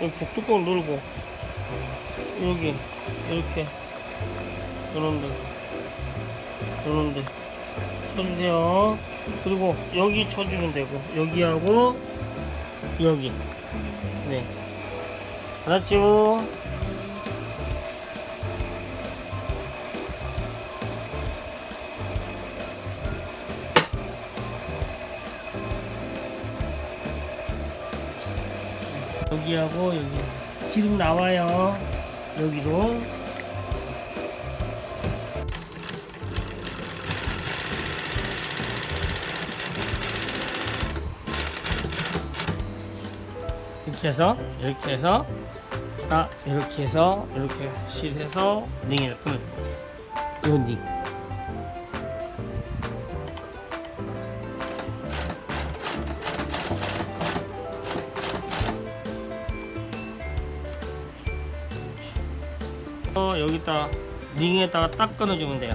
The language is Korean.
이렇게 뚜껑 누르고 여기 이렇게. 요런데 요런데. 쳐주세요. 그리고 여기 쳐주면 되고 여기하고 여기. 네. 알았죠? 여기하고 여기. 기름 나와요. 여기도 이렇게 해서 이렇게 해서 아 이렇게 해서 이렇게 실해서 링을 풀 이건 링 어, 여기다 링에다가 딱 끊어주면 돼요